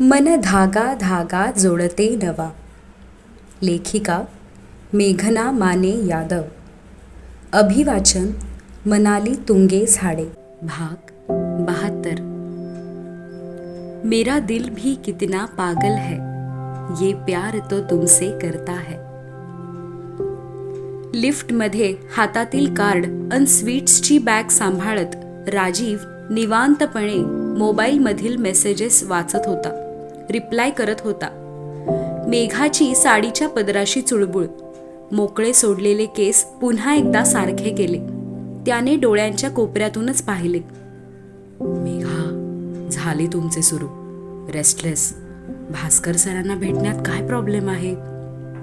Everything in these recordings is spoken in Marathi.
मन धागा धागा जोडते नवा. लेखिका मेघना माने यादव. अभिवाचन मनाली तुंगे झाडे. भाग बहत्तर. मेरा दिल भी कितना पागल है ये प्यार तो तुमसे करता है. लिफ्टमध्ये हातातील कार्ड अन स्वीट्सची बॅग सांभाळत राजीव निवांतपणे मोबाईलमधील मेसेजेस वाचत होता. रिप्लाय करत होता. मेघाची साडीच्या पदराशी चुळबुळ. मोकळे सोडलेले केस पुन्हा एकदा सारखे केले. त्याने डोळ्यांच्या कोपऱ्यातूनच पाहिले. मेघा झाले तुमचे सुरू. रेस्टलेस भास्कर सरांना भेटण्यात काय प्रॉब्लेम आहे?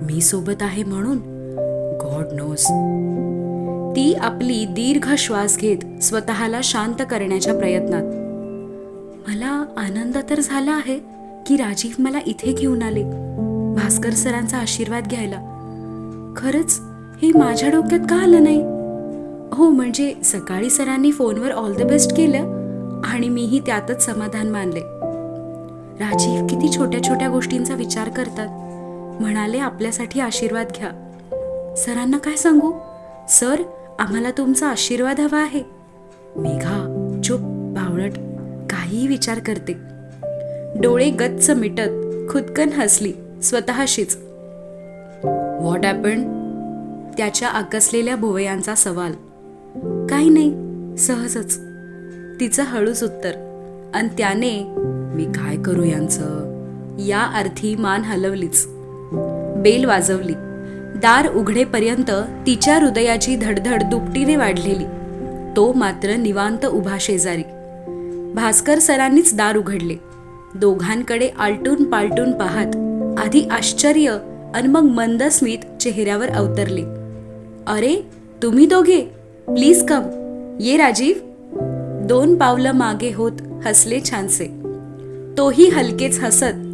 मी सोबत आहे म्हणून? गॉड नोज ती आपली दीर्घ श्वास घेत स्वतःला शांत करण्याच्या प्रयत्नात. मला आनंद तर झाला आहे. की राजीव मला इथे घेऊन आले. भास्कर सरांचा आशीर्वाद घ्यायला. खरंच हे माझ्या डोक्यात का आलं नाही? हो म्हणजे सकाळी सरांनी फोनवर ऑल द बेस्ट केलं आणि मीही त्यातच समाधान मानले. राजीव किती छोट्या छोट्या गोष्टींचा विचार करतात. म्हणाले आपल्यासाठी आशीर्वाद घ्या. सरांना काय सांगू? सर आम्हाला तुमचा आशीर्वाद हवा आहे. मेघा चुप बावळट काहीही विचार करते. डोळे गच्च मिटत खुदकन हसली स्वतःशीच. व्हॉट हॅपन त्याच्या आकसलेल्या भुवयांचा सवाल. काही नाही सहजच. तिचं हळूच उत्तर. आणि त्याने मी काय करू यांचं? या अर्थी मान हलवलीच. बेल वाजवली. दार उघडेपर्यंत तिच्या हृदयाची धडधड दुपटीने वाढलेली. तो मात्र निवांत उभा शेजारी. भास्कर सरांनीच दार उघडले. दोघांकडे आलटून पालटून पाहत आधी आश्चर्य आणि मग मंद स्मित चेहऱ्यावर अवतरले. अरे तुम्ही दोघे? प्लीज कम ये राजीव. दोन पावलं मागे होत हसले छानसे. तोही हलकेच हसत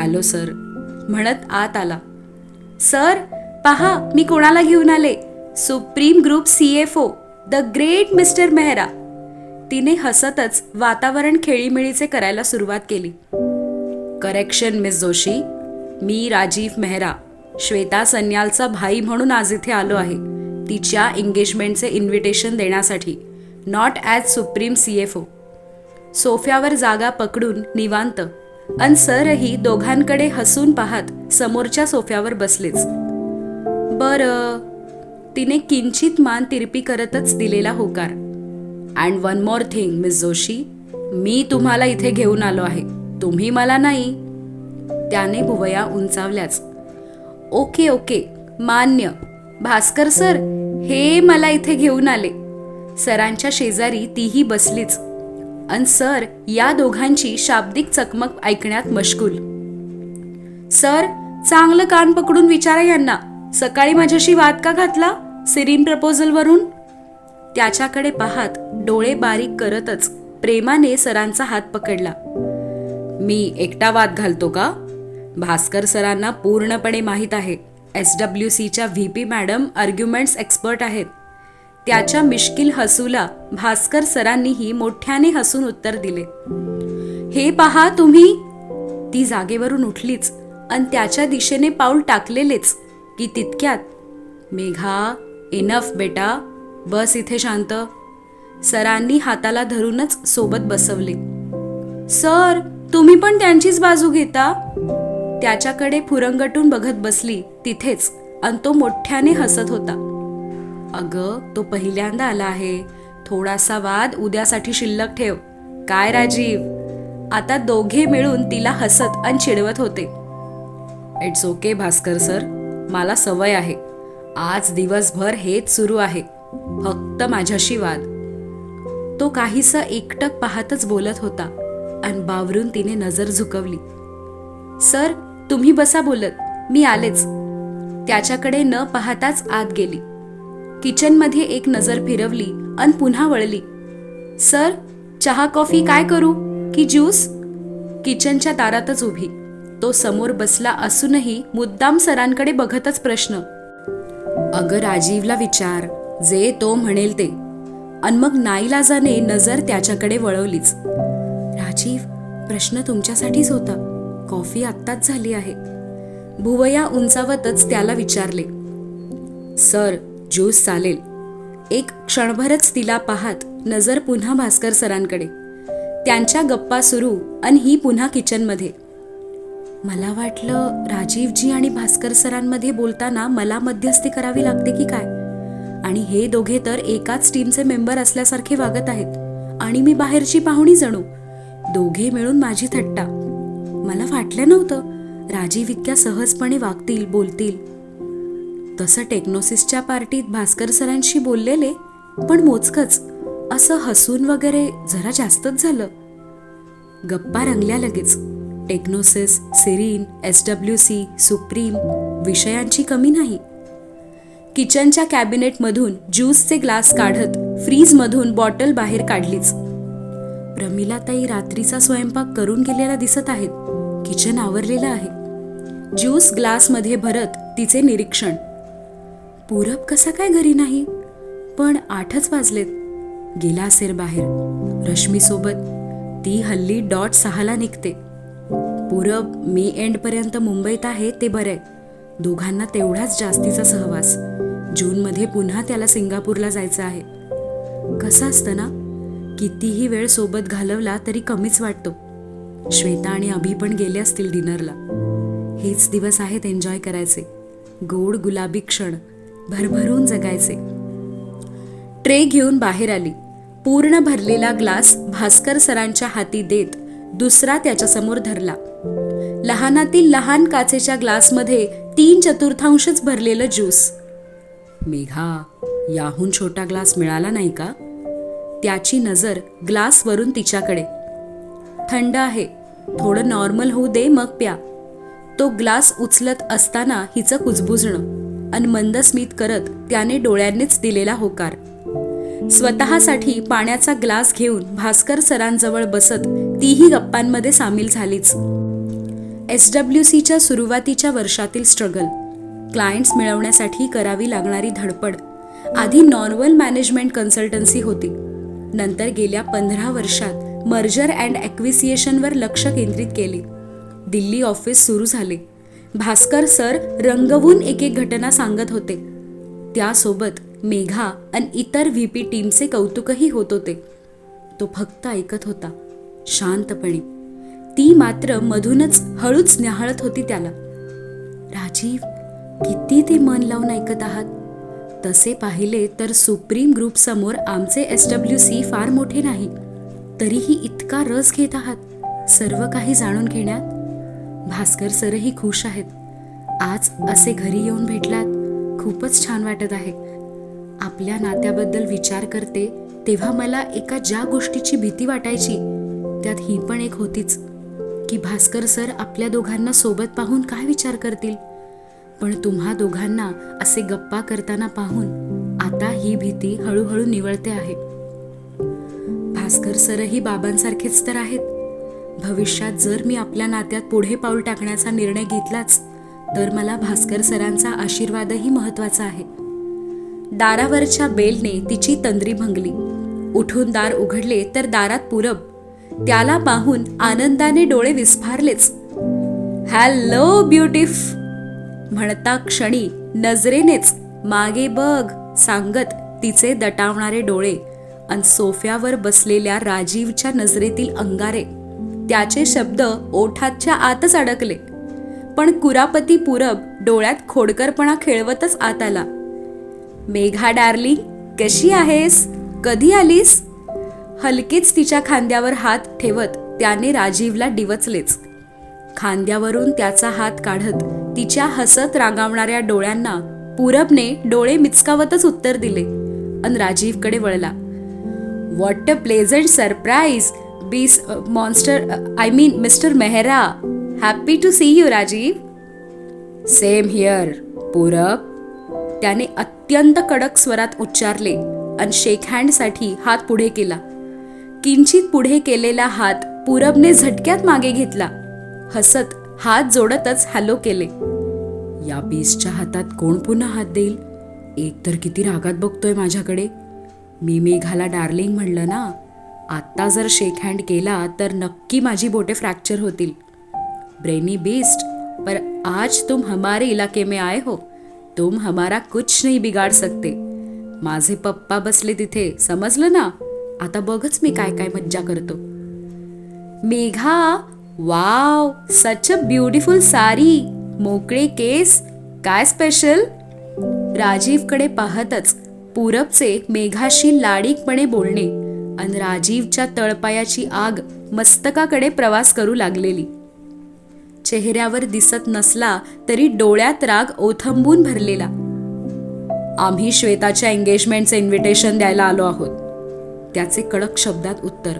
हॅलो सर. म्हणत आत आला. सर पहा मी कोणाला घेऊन आले? Supreme group C F O the great mister Mehra. तिने हसतच वातावरण खेळीमेळीचे करायला सुरुवात केली. करेक्शन मिस जोशी मी राजीव मेहरा श्वेता सन्यालचा भाई म्हणून आज इथे आलो आहे. तिच्या एंगेजमेंटचे इन्व्हिटेशन देण्यासाठी. Not as supreme C F O सोफ्यावर जागा पकडून निवांत. अन सरही दोघांकडे हसून पाहत समोरच्या सोफ्यावर बसलेच. बरं. तिने किंचित मान तिरपी करतच दिलेला होकार. And one more thing miss Joshi मी तुम्हाला इथे घेऊन आलो आहे. तुम्ही मला नाही. त्याने भुवया उंचावल्याच. ओके ओके मान्य. भास्कर सर हे मला इथे घेऊन आले. सरांच्या शेजारी तीही बसलीच. अन सर या दोघांची शाब्दिक चकमक ऐकण्यात मशगूल. सर चांगलं कान पकडून विचारा यांना. सकाळी माझ्याशी वाद का घातला? सिरीन प्रपोजलवरून त्याच्याकडे पाहत डोळे बारीक करतच प्रेमाने सरांचा हात पकडला. मी एकटा वाद घालतो का? भास्कर सरांना पूर्णपणे माहीत आहे. एस डब्ल्यू सीच्या V P madam arguments expert आहेत. त्याच्या मिश्किल हसूला भास्कर सरांनीही मोठ्याने हसून उत्तर दिले. हे पहा तुम्ही. ती जागेवरून उठलीच आणि त्याच्या दिशेने पाऊल टाकलेलेच की तितक्यात मेघा इनफ बेटा. बस इथे शांत. सरांनी हाताला धरूनच सोबत बसवले. सर तुम्ही पण त्यांचीच बाजू घेता? त्याच्याकडे फुरंगटून बघत बसली तिथेच आणि तो मोठ्याने हसत होता. अगं तो पहिल्यांदा आला आहे. थोडासा वाद उद्यासाठी शिल्लक ठेव. काय राजीव? आता दोघे मिळून तिला हसत आणि चिडवत होते. इट्स ओके भास्कर सर मला सवय आहे. आज दिवसभर हेच सुरू आहे. फक्त माझ्याशी वाद. तो काहीसा एकटक पाहतच बोलत होता आणि बावरून तिने नजर झुकवली. सर तुम्ही बसा बोलत मी आलेच. त्याच्याकडे न पाहताच आत गेली. किचनमध्ये एक नजर फिरवली आणि पुन्हा वळली. सर चहा कॉफी काय करू? की ज्यूस? किचनच्या दारातच उभी. तो समोर बसला असूनही मुद्दाम सरांकडे बघतच प्रश्न. अगं राजीवला विचार. जे तो म्हणेल ते. अन मग नाईलाजाने नजर त्याच्याकडे वळवलीच. राजीव प्रश्न तुमच्यासाठीच होता. कॉफी आत्ताच झाली आहे. भुवया उंचावतच त्याला विचारले. सर ज्यूस चालेल. एक क्षणभरच तिला पाहत नजर पुन्हा भास्कर सरांकडे. त्यांच्या गप्पा सुरू आणि ही पुन्हा किचनमध्ये. मला वाटलं राजीवजी आणि भास्कर सरांमध्ये बोलताना मला मध्यस्थी करावी लागते की काय? आणि हे दोघे तर एकाच टीमचे मेंबर असल्यासारखे वागत आहेत. आणि मी बाहेरची पाहुणी जणू. दोघे मिळून माझी थट्टा. मला वाटलं नव्हतं. राजीव इतक्या सहजपणे वागतील बोलतील. तसं टेक्नोसिसच्या पार्टीत भास्कर सरांशी बोललेले पण मोजकच. असं हसून वगैरे जरा जास्तच झालं. गप्पा रंगल्या लगेच. टेक्नोसिस सिरीन एस डब्ल्यू सी सुप्रीम विषयांची कमी नाही. किचनच्या कॅबिनेटमधून ज्यूसचे ग्लास काढत फ्रीजमधून बॉटल बाहेर काढलीच. प्रमिलाताई रात्रीचा स्वयंपाक करून गेलेला दिसत आहेत. किचन आवरलेलं आहे. ज्यूस ग्लासमध्ये भरत तिचे निरीक्षण. पूरब कसा काय घरी नाही? पण आठच वाजलेत. गेला असेल बाहेर. रश्मीसोबत. ती हल्ली डॉट सहाला निघते. पूरब मे एंडपर्यंत मुंबईत आहे ते बरंय. दोघांना तेवढाच जास्तीचा सहवास. जूनमध्ये पुन्हा त्याला सिंगापूरला जायचं आहे. कसं असतं ना? कितीही वेळ सोबत घालवला तरी कमीच वाटतो. श्वेता आणि अभि पण गेले असतील डिनरला. हेच दिवस आहेत एन्जॉय करायचे. गोड गुलाबी क्षण भरभरून जगायचे. ट्रे घेऊन बाहेर आली. पूर्ण भरलेला ग्लास भास्कर सरांच्या हाती देत दुसरा त्याच्यासमोर धरला. लहानातील लहान काचेच्या ग्लासमध्ये तीन चतुर्थांशच भरलेलं ज्यूस. मेघा याहून छोटा ग्लास मिळाला नाही का? त्याची नजर ग्लासवरून तिच्याकडे. थंड आहे थोडं नॉर्मल होऊ दे मग प्या. तो ग्लास उचलत असताना हिचं कुजबुजणं अन मंदस्मित करत त्याने डोळ्यांनीच दिलेला होकार. स्वतःसाठी पाण्याचा ग्लास घेऊन भास्कर सरांजवळ बसत तीही गप्पांमध्ये सामील झालीच. एस डब्ल्यू सीच्या सुरुवातीच्या वर्षातील स्ट्रगल क्लायंट्स मिळवण्यासाठी करावी लागणारी धडपड. आधी नॉर्मल मॅनेजमेंट कन्सल्टन्सी होती. नंतर गेल्या पंधरा वर्षात मर्जर अँड ॲक्विसिएशनवर लक्ष केंद्रित केले. दिल्ली ऑफिस सुरू झाले. भास्कर सर रंगवून एक एक घटना सांगत होते. त्यासोबत मेघा आणि इतर व्ही पी टीमचे कौतुकही होत होते. तो फक्त ऐकत होता शांतपणे. ती मात्र मधूनच हळूच न्याहाळत होती त्याला. राजीव किती ते मन लावून ऐकत आहात? तसे पाहिले तर सुप्रीम ग्रुप समोर आमचे एस डब्ल्यू सी फार मोठे नाही. तरीही इतका रस घेत आहात? सर्व काही जाणून घेण्यात? भास्कर सरही खुश आहेत. आज असे घरी येऊन भेटलात. खूपच छान वाटत आहे. आपल्या नात्याबद्दल विचार करते तेव्हा मला एका ज्या गोष्टीची भीती वाटायची त्यात ही पण एक होतीच. की भास्कर सर आपल्या दोघांना सोबत पाहून काय विचार करतील? पण तुम्हा दोघांना असे गप्पा करताना पाहून आता ही भीती हळूहळू निवळते आहे. भास्कर सरही बाबांसारखेच तर आहेत. भविष्यात जर मी आपल्या नात्यात पुढे पाऊल टाकण्याचा निर्णय घेतलाच तर मला भास्कर सरांचा आशीर्वादही महत्त्वाचा आहे. दारावरच्या बेलने तिची तंद्री भंगली. उठून दार उघडले तर दारात पूरब. त्याला पाहून आनंदाने डोळे विस्फारलेच. हॅलो ब्युटिफ! म्हणता क्षणी नजरेनेच मागे बघ सांगत तिचे दटावणारे डोळे अन सोफ्यावर बसलेल्या राजीवच्या नजरेतील अंगारे. त्याचे शब्द ओठाच्या आतच अडकले. पण कुरापती पूरब डोळ्यात खोडकरपणा खेळवतच आत आला मेघा डार्लिंग कशी आहेस? कधी आलीस? हलकेच तिच्या खांद्यावर हात ठेवत त्याने राजीवला डिवचलेच. खांद्यावरून त्याचा हात काढत तिच्या हसत रागावणाऱ्या डोळ्यांना पूरबने डोळे मिचकावतच उत्तर दिले. अन राजीवकडे वळला. What a pleasant surprise beast monster I mean mister Mehra. Happy to see you Rajeev. Same here Purab. त्याने अत्यंत कडक स्वरात उच्चारले आणि शेक हँडसाठी हात पुढे केला. किंचित पुढे केलेला हात पूरबने झटक्यात मागे घेतला. हसत हात जोडतच हॅलो केले. या बीसच्या हातात कोण पुन्हा हात देईल? एक तर किती रागात बघतोय माझ्याकडे. मी मेघाला डार्लिंग म्हणलं ना आत्ता जर शेक हँड केला तर नक्की माझी बोटे फ्रॅक्चर होतील. ब्रेनी बेस्ट पर आज तुम हमारे इलाके में आए हो. तुम हमारा कुछ नाही बिगाड़ सकते. माझे पप्पा बसले तिथे समजलं ना? आता बघच मी काय काय मज्जा करतो. Megha wow such a beautiful sari मोकळे केस. काय स्पेशल राजीवकडे पाहतच पूरबचे मेघाशी लाडीकपणे बोलणे आणि राजीवच्या तळपायाची आग मस्तकाकडे प्रवास करू लागलेली. चेहऱ्यावर दिसत नसला तरी डोळ्यात राग ओथंबून भरलेला. आम्ही श्वेताच्या एंगेजमेंटचे इन्व्हिटेशन द्यायला आलो आहोत. त्याचे कडक शब्दात उत्तर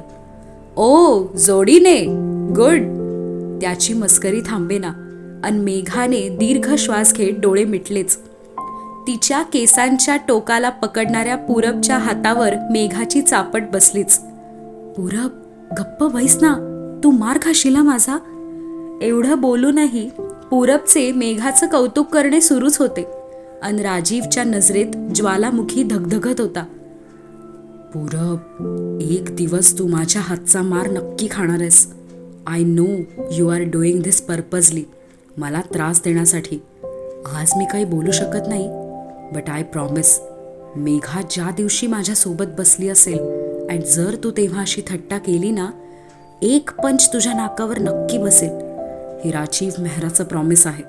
ओ जोडीने गुड. त्याची मस्करी थांबेना अन मेघाने दीर्घ श्वास घेत डोळे मिटलेच. तिच्या केसांच्या टोकाला पकडणाऱ्या पूरबच्या हातावर मेघाची चापट बसलीच. पूरब गप्प बैस ना? तू मार खाशीला माझा? एवढं बोलूनही पूरबचे मेघाचं कौतुक करणे सुरूच होते अन राजीवच्या नजरेत ज्वालामुखी धगधगत होता. पूरब एक दिवस तू माझ्या हातचा मार नक्की खाणार आहेस I know you are doing this purposely मला त्रास देण्यासाठी. आज मी काही बोलू शकत नाही बट आय प्रॉमिस मेघा ज्या दिवशी माझ्यासोबत बसली असेल आणि जर तू तेव्हा अशी थट्टा केली ना एक पंच तुझ्या नाकावर नक्की बसेल. हे राजीव मेहराचं प्रॉमिस आहे.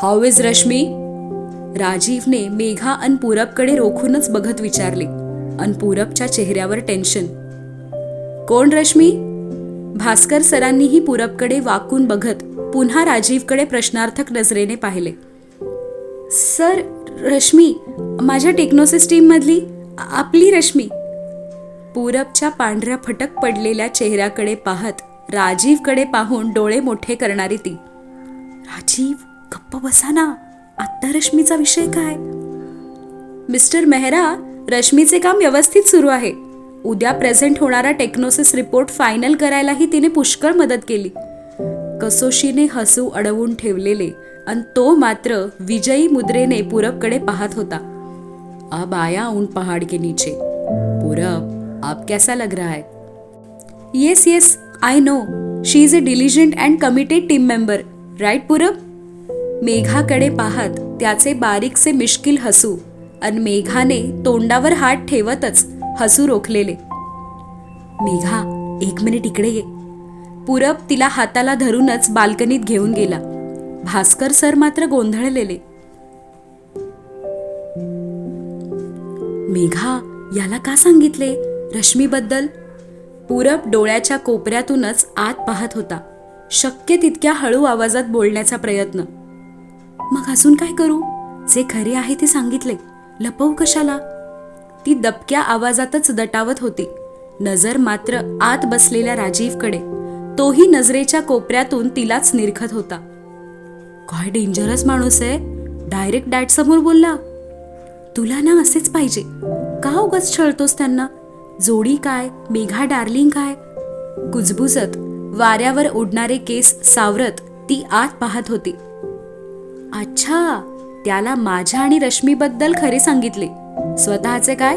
हाऊ इज रश्मी राजीवने मेघा अन पूरबकडे रोखूनच बघत विचारले. अन पूरबच्या चेहऱ्यावर टेन्शन कोण रश्मी? भास्कर सरांनीही पूरबकडे वाकून बघत पुन्हा राजीवकडे प्रश्नार्थक नजरेने पाहिले. सर रश्मी माझ्या टेक्नोसिस टीममधली आपली रश्मी. पूरबच्या पांढऱ्या फटक पडलेल्या चेहऱ्याकडे पाहत राजीवकडे पाहून डोळे मोठे करणारी ती. राजीव गप्प बसा ना. आत्ता रश्मीचा विषय काय? मिस्टर मेहरा रश्मीचे काम व्यवस्थित सुरू आहे. उद्या प्रेझेंट होणारा टेक्नोसिस रिपोर्ट फायनल करायलाही तिने पुष्कळ मदत केली. कसोशीने हसू अडवून ठेवलेले आणि तो मात्र विजयी मुद्रेने पूरबकडे पाहत होता. अब आया उन पहाड़ के नीचे. पूरब आप कैसा लग रहा है? Yes yes I know she is a diligent and committed team member right Purab? मेघाकडे पाहत त्याचे बारीकसे मिश्किल हसू. अन मेघाने तोंडावर हात ठेवतच हसू रोखलेले. मेघा एक मिनिट इकडे ये. पूरब तिला हाताला धरूनच बाल्कनीत घेऊन गेला. भास्कर सर मात्र गोंधळलेले. मेघा याला का सांगितले रश्मीबद्दल? पूरब डोळ्याच्या कोपऱ्यातूनच आत पाहत होता. शक्य तितक्या हळू आवाजात बोलण्याचा प्रयत्न. मग अजून काय करू? जे खरे आहे ते सांगितले. लपवू कशाला? ती दबक्या आवाजातच दटावत होती. नजर मात्र आत बसलेल्या राजीवकडे. तोही नजरेच्या कोपऱ्यातून तिलाच निरखत होता. काय डेंजरस माणूस आहे? डायरेक्ट डॅड समोर बोलला. तुला ना असेच पाहिजे. का उगाच छळतोस त्यांना? जोडी काय? मेघा डार्लिंग काय? कुजबुजत वाऱ्यावर उडणारे केस सावरत ती आत पाहत होती. अच्छा त्याला माझ्या आणि रश्मीबद्दल खरे सांगितले. स्वतःचे काय?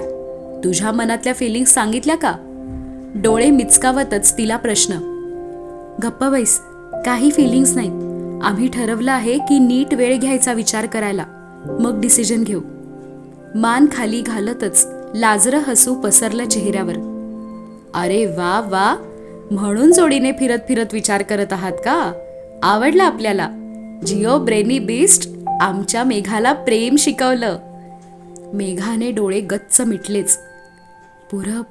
तुझ्या मनातल्या फिलिंग सांगितल्या का? डोळे मिचकावतच तिला प्रश्न. गप्प बैस काही फिलिंग्स नाहीत आम्ही ठरवलं आहे की नीट वेळ घ्यायचा विचार करायला. मग डिसिजन घेऊ. मान खाली घालतच लाजरं हसू पसरलं चेहऱ्यावर. अरे वा वा. म्हणून जोडीने फिरत फिरत विचार करत आहात का? आवडला आपल्याला. जिओ ब्रेनी बेस्ट आमच्या मेघाला प्रेम शिकवलं. मेघाने डोळे गच्च मिटलेच. पुरब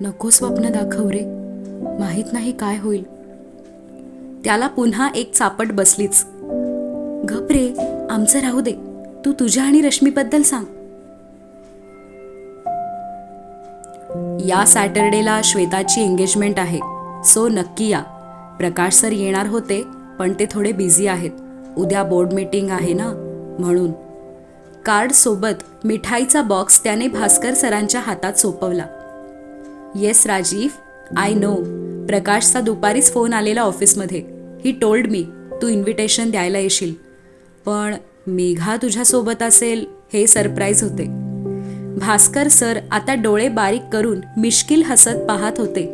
नको स्वप्न दाखव रे. माहीत नाही काय होईल. त्याला पुन्हा एक चापट बसलीच. गप रे आमचं राहू दे. तू तुझ्या आणि रश्मीबद्दल सांग. या सॅटरडेला श्वेताची एंगेजमेंट आहे. सो नक्की या. प्रकाश सर येणार होते पण ते थोडे बिझी आहेत. उद्या बोर्ड मीटिंग आहे ना म्हणून. कार्डसोबत मिठाईचा बॉक्स त्याने भास्कर सरांच्या हातात सोपवला. Yes Rajeev I know. प्रकाशचा दुपारीच फोन आलेला ऑफिसमध्ये. He told me. Tu invitation द्यायला येशील. पण मेघा तुझ्यासोबत असेल हे सरप्राईज होते. भास्कर सर आता डोळे बारीक करून मिश्किल हसत पाहत होते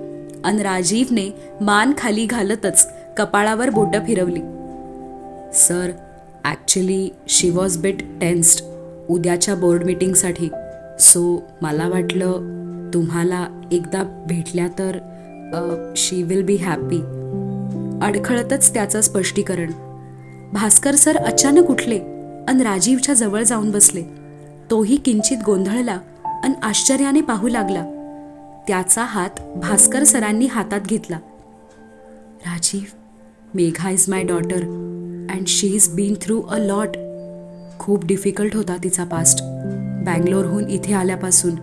अन राजीवने मान खाली घालतच कपाळावर बोटं फिरवली. Sir actually she was bit tensed. उद्याच्या बोर्ड मिटिंगसाठी सो मला वाटलं तुम्हाला एकदा भेटल्या तर शी विल बी हॅपी अडखळतच त्याचं स्पष्टीकरण. भास्कर सर अचानक उठले अन राजीवच्या जवळ जाऊन बसले. तोही किंचित गोंधळला अन आश्चर्याने पाहू लागला. त्याचा हात भास्कर सरांनी हातात घेतला. Rajeev Megha is my daughter and she is been through a lot खूप डिफिकल्ट होता तिचा पास्ट बँगलोरहून इथे आल्यापासून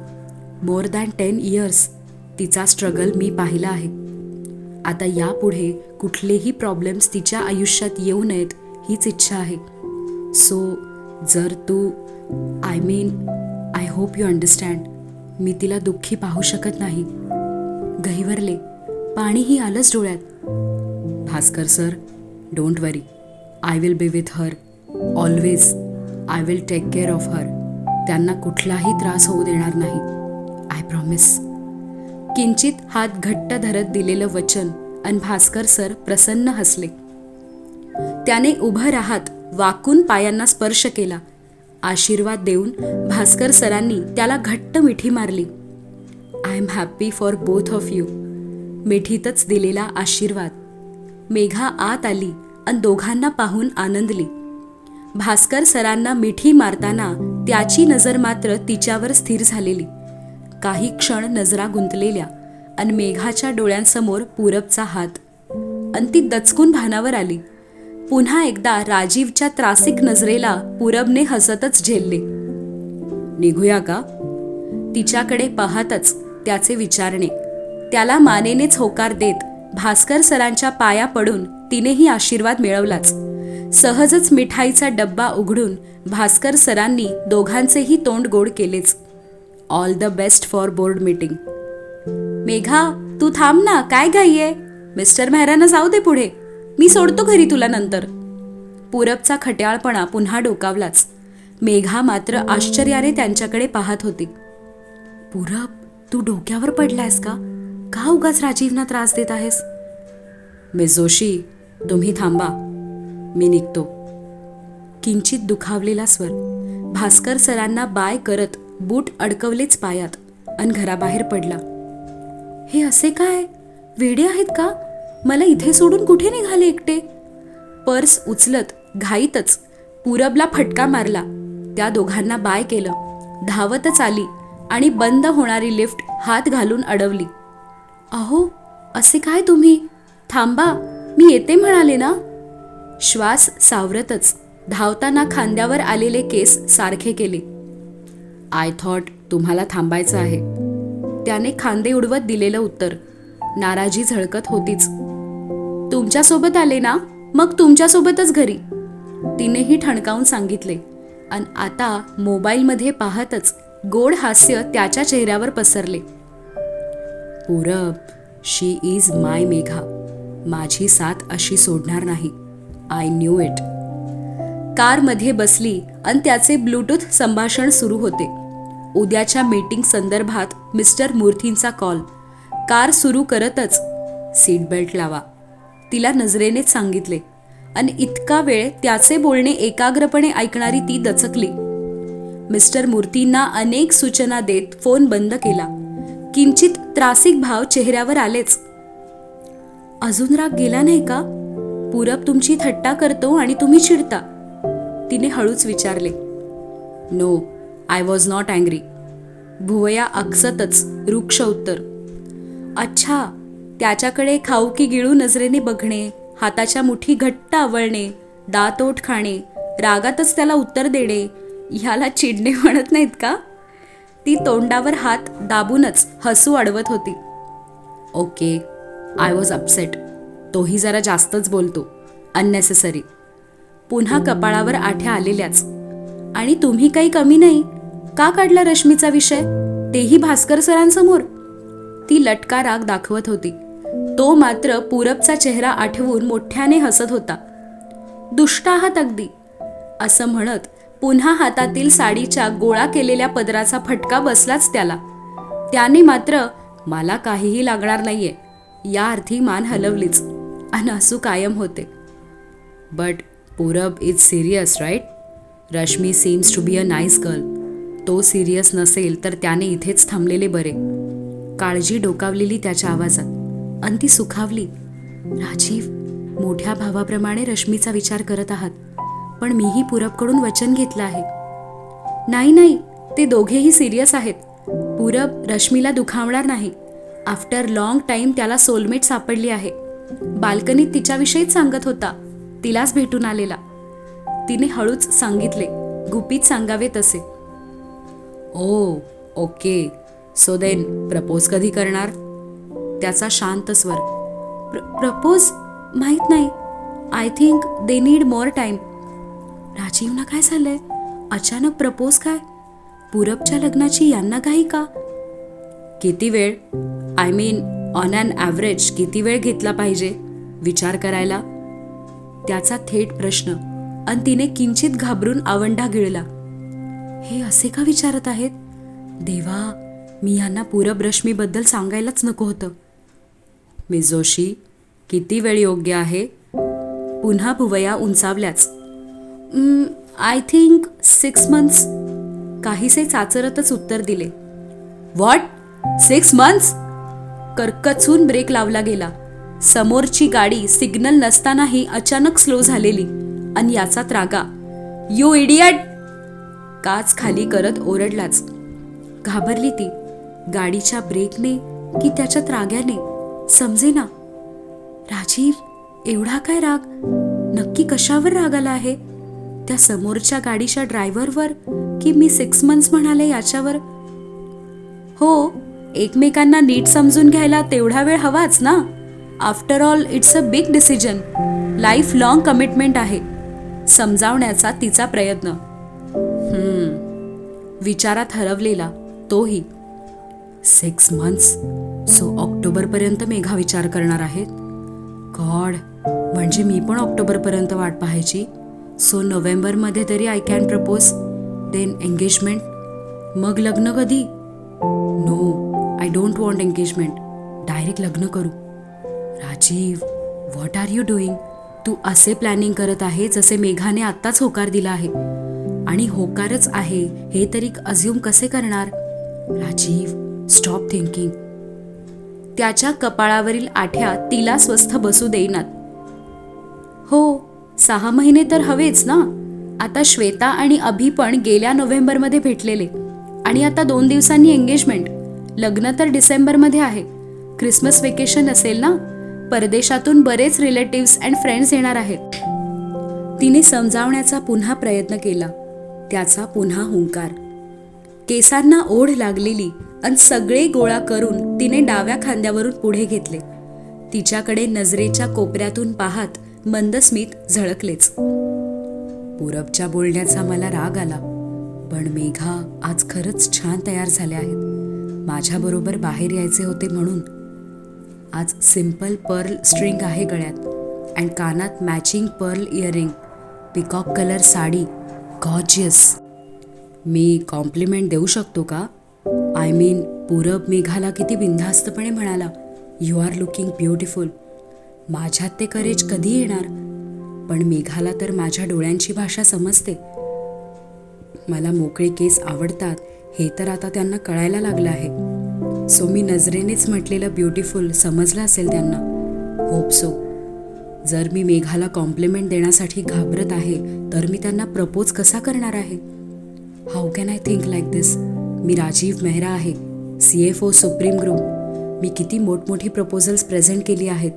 मोर दॅन टेन इयर्स तिचा स्ट्रगल मी पाहिला आहे. आता यापुढे कुठलेही प्रॉब्लेम्स तिच्या आयुष्यात येऊ नयेत हीच इच्छा आहे. सो जर तू I mean I hope you understand मी तिला दुःखी पाहू शकत नाही. गहिवरले पाणीही आलंच डोळ्यात. Bhaskar sir don't worry I will be with her always I will take care of her त्यांना कुठलाही त्रास होऊ देणार नाही. आय प्रॉमिस किंचित हात घट्ट धरत दिलेलं वचन अन भास्कर सर प्रसन्न हसले. त्याने उभं राहत वाकून पायांना स्पर्श केला. आशीर्वाद देऊन भास्कर सरांनी त्याला घट्ट मिठी मारली. I am happy for both of you मिठीतच दिलेला आशीर्वाद. मेघा आत आली आणि दोघांना पाहून आनंदली. भास्कर सरांना मिठी मारताना त्याची नजर मात्र तिच्यावर स्थिर झालेली. काही क्षण नजरा गुंतलेल्या अन मेघाच्या डोळ्यांसमोर पूरबचा हात. अन ती दचकून भानावर आली. पुन्हा एकदा राजीवच्या त्रासिक नजरेला पूरबने हसतच झेलले. निघूया का? तिच्याकडे पाहतच त्याचे विचारणे. त्याला मानेनेच होकार देत भास्कर सरांच्या पाया पडून तिनेही आशीर्वाद मिळवलाच. सहजच मिठाईचा डब्बा उघडून भास्कर सरांनी दोघांचेही तोंड गोड केलेच. All the best for board meeting Megha तू थांब ना काय घाई मिस्टर मेहरानं जाऊ दे पुढे. मी सोडतो घरी तुला नंतर. पूरबचा खट्याळपणा पुन्हा डोकावलाच. मेघा मात्र आश्चर्याने त्यांच्याकडे पाहत होती. पूरब तू डोक्यावर पडलायस का? का उगाच राजीवना त्रास देत आहेस? मिस जोशी तुम्ही थांबा. मी निघतो. किंचित दुखावलेला स्वर. भास्कर सरांना बाय करत बूट अडकवलेच पायात अन घराबाहेर पडला. हे असे काय? वेडे आहेत का? मला इथे सोडून कुठे निघाले एकटे? पर्स उचलत घाईतच पूरबला फटका मारला. त्या दोघांना बाय केलं. धावतच आली आणि बंद होणारी लिफ्ट हात घालून अडवली. अहो असे काय तुम्ही? थांबा मी येते म्हणाले ना? श्वास सावरतच धावताना खांद्यावर आलेले केस सारखे केले. आय थॉट तुम्हाला थांबायचं आहे. त्याने खांदे उडवत दिलेलं उत्तर. नाराजी झळकत होतीच. तुमच्यासोबत आले ना? मग तुमच्यासोबतच घरी. तिनेही ठणकावून सांगितले. आणि आता मोबाईलमध्ये पाहतच गोड हास्य त्याच्या चेहऱ्यावर पसरले. पूरब शी इज माय मेघा. माझी साथ अशी सोडणार नाही. आय न्यू इट कारमध्ये बसली आणि त्याचे ब्लूटूथ संभाषण सुरू होते. उद्याच्या मीटिंग संदर्भात मिस्टर मूर्थींचा कॉल कार सुरू करतच सीट बेल्ट लावा. तिला नजरेनेच सांगितले. आणि इतका वेळ त्याचे बोलणे एकाग्रपणे ऐकणारी ती दचकली. मिस्टर मूर्तींना अनेक सूचना देत फोन बंद केला. किंचित त्रासिक भाव चेहऱ्यावर आलेच. अजून राग गेला नाही का? पूरब तुमची थट्टा करतो आणि तुम्ही चिडता. तिने हळूच विचारले no I was not angry भुवया अक्षतच रुक्ष उत्तर. अच्छा त्याच्याकडे खाऊकी गिळू नजरेने बघणे हाताच्या मुठी घट्ट आवळणे दातोट खाणे रागातच त्याला उत्तर देणे ह्याला चिडणे म्हणत नाहीत का? ती तोंडावर हात दाबूनच हसू अडवत होती. ओके आय वॉज अपसेट तोही जरा जास्तच बोलतो. अननेसेसरी पुन्हा कपाळावर आठ्या आलेल्याच. आणि तुम्ही काही कमी नाही? का काढला रश्मीचा विषय? तेही भास्कर सरांसमोर? ती लटका राग दाखवत होती. तो मात्र पूरबचा चेहरा आठवून मोठ्याने हसत होता. दुष्ट आहात अगदी. असं म्हणत पुन्हा हातातील साडीच्या गोळा केलेल्या पदराचा फटका बसलाच त्याला. त्याने मात्र मला काहीही लागणार नाहीये. या अर्थी मान हलवलीच. आणि असू कायम होते. But Purab is serious right Rashmi seems to be a nice girl तो सिरियस नसेल तर त्याने इथेच थांबलेले बरे. काळजी डोकावलेली त्याच्या आवाजात. आणि ती सुखावली. राजीव मोठ्या भावाप्रमाणे रश्मीचा विचार करत आहात. पण मीही पूरबकडून वचन घेतलं आहे. नाही नाही ते दोघेही सिरियस आहेत. पूरब रश्मीला दुखावणार नाही. आफ्टर लॉंग टाईम त्याला सोलमेट सापडली आहे. बाल्कनीत तिच्याविषयीच सांगत होता. तिलाच भेटून आलेला. तिने हळूच सांगितले गुपित सांगावे तसे. ओ ओके. सो देन प्रपोज कधी करणार? त्याचा शांत स्वर. प्र प्रपोज माहीत नाही. I think they need more time राजीवना काय झालंय अचानक प्रपोज काय? पूरबच्या लग्नाची यांना काही का? किती वेळ? I mean on an average किती वेळ घेतला पाहिजे? विचार करायला. त्याचा थेट प्रश्न. आणि तिने किंचित घाबरून आवंडा गिळला. हे असे का विचारत आहेत? देवा मी यांना पूरबरश्मीबद्दल सांगायलाच नको होतं. मी जोशी किती वेळ योग्य आहे? पुन्हा भुवया उंचावल्याच. आय थिंक सिक्स मंथ्स काहीसे चाचरतच उत्तर दिले. व्हॉट सिक्स मंथ्स कर्कचून ब्रेक लावला गेला. समोरची गाडी सिग्नल नसतानाही अचानक स्लो झालेली आणि याचा त्रागा. You idiot! काच खाली करत ओरडलाच. घाबरली ती. गाडीच्या ब्रेकने की त्याच्या त्राग्याने? समजेना. राजीव एवढा काय राग? नक्की कशावर राग आला आहे? त्या समोरच्या गाडीच्या ड्रायव्हरवर की मी सिक्स मंथ्स म्हणाले याच्यावर? हो एकमेकांना नीट समजून घ्यायला तेवढा वेळ हवाच ना? After all it's a big decision life long commitment आहे. समजावण्याचा तिचा प्रयत्न. हम्म. विचारात हरवलेला तोही. सिक्स मंथ्स सो ऑक्टोबरपर्यंत मेघा विचार करणार आहेत? गॉड म्हणजे मी पण ऑक्टोबरपर्यंत वाट पाहायची. सो नोव्हेंबरमध्ये तरी I can propose then engagement मग लग्न कधी? No I don't want engagement direct लग्न करू. Rajeev what are you doing तू असे प्लॅनिंग करत आहे जसे मेघाने आत्ताच होकार दिला आहे. आणि होकारच आहे हे तरी अज्युम कसे करणार? राजीव स्टॉप थिंकिंग त्याच्या कपाळावरील आठ्या तिला स्वस्थ बसू देईनात. हो सहा महिने तर हवेच ना? आता श्वेता आणि अभि पण गेल्या नोव्हेंबरमध्ये भेटलेले. आणि आता दोन दिवसांनी एंगेजमेंट लग्न तर डिसेंबरमध्ये आहे. क्रिसमस वेकेशन असेल ना? परदेशातून बरेच रिलेटिव्स अँड फ्रेंड्स येणार आहेत. तिने समजावण्याचा पुन्हा प्रयत्न केला. त्याचा पुन्हा हुंकार. केसांना ओढ लागलेली आणि सगळे गोळा करून तिने डाव्या खांद्यावरून पुढे घेतले. तिच्याकडे नजरेच्या कोपऱ्यातून पाहत मंदस्मित झळकलेच. पूरबच्या बोलण्याचा मला राग आला. पण मेघा आज खरंच छान तयार झाल्या आहेत. माझ्याबरोबर बाहेर यायचे होते म्हणून. आज सिंपल पर्ल स्ट्रिंग आहे गळ्यात अँड कानात matching pearl earring peacock colour sari. Gorgeous. मी कॉम्प्लिमेंट देऊ शकतो का? आय मीन पूरब मेघाला किती बिनधास्तपणे म्हणाला यू आर लुकिंग ब्युटिफुल. माझ्यात ते करेज कधी येणार? पण मेघाला तर माझ्या डोळ्यांची भाषा समजते. मला मोकळे केस आवडतात. हे तर आता त्यांना कळायला लागलं आहे. सो मी नजरेनेच म्हटलेलं ब्युटिफुल समजलं असेल त्यांना. Hope so. जर मी मेघाला कॉम्प्लिमेंट देण्यासाठी घाबरत आहे तर मी त्यांना प्रपोज कसा करणार आहे? How can I think like this मी राजीव मेहरा आहे C F O supreme group मी किती मोठमोठी प्रपोजल्स प्रेझेंट केली आहेत.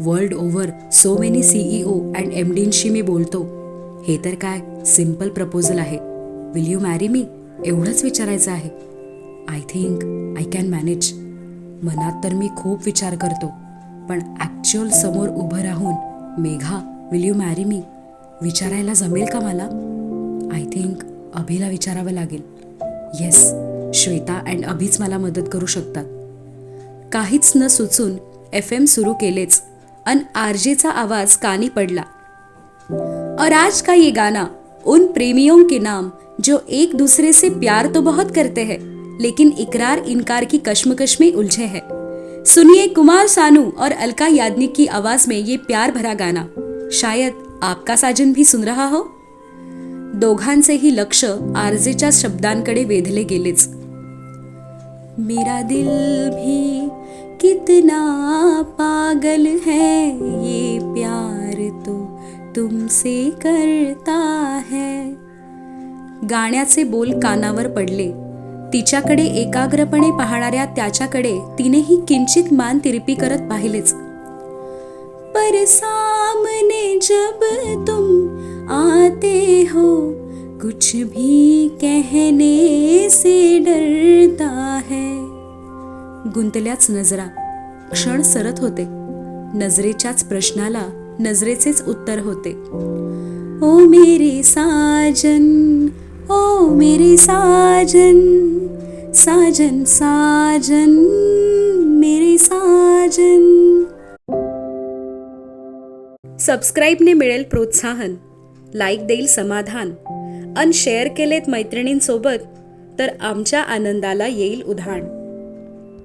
World over so many CEO and M डींशी मी बोलतो. हे तर काय सिंपल प्रपोजल आहे. विल यू मॅरी मी एवढंच विचारायचं आहे. I think I can manage मनात तर मी खूप विचार करतो. पण ॲक्च्युअल समोर उभं राहून Megha will you marry me विचारायला जमेल का मला? आय थिंक अभिला विचारावं लागेल. येस श्वेता अँड अभिच मला मदत करू शकतात. काहीच न सुचून एफ एम सुरू केलेच. अन आरजेचा आवाज कानी पडला. और आज का ये गाना? उन प्रेमियों के नाम जो एक दूसरे से प्यार तो बहुत करते हैं, लेकिन इकरार इनकार की कश्मकश में उलझे हैं। सुनिए कुमार सानू और अलका याग्निक की आवाज़ में ये प्यार भरा गाना। शायद आपका साजन भी सुन रहा हो। दोघांचेही लक्ष आरजेच्या शब्दांकडे वेधले गेलेच। मेरा दिल भी कितना पागल है, ये प्यार तो तुमसे करता है। गाण्याचे बोल कानावर पडले. तिच्याकडे एकाग्रपणे पाहणाऱ्या त्याच्याकडे तिनेही किंचित मान तिरपी करत पाहिलेच. पर सामने जब तुम आते हो कुछ भी कहने से डरता है. गुंतल्याच नजरा. क्षण सरत होते. नजरेच्याच प्रश्नाला नजरेचेच उत्तर होते. ओ मेरे साजन ओ मेरे साजन साजन साजन मेरे साजन। सबस्क्राईबने मिळेल प्रोत्साहन लाईक देईल समाधान अन शेअर केलेत मैत्रिणींसोबत तर आमच्या आनंदाला येईल उधाण.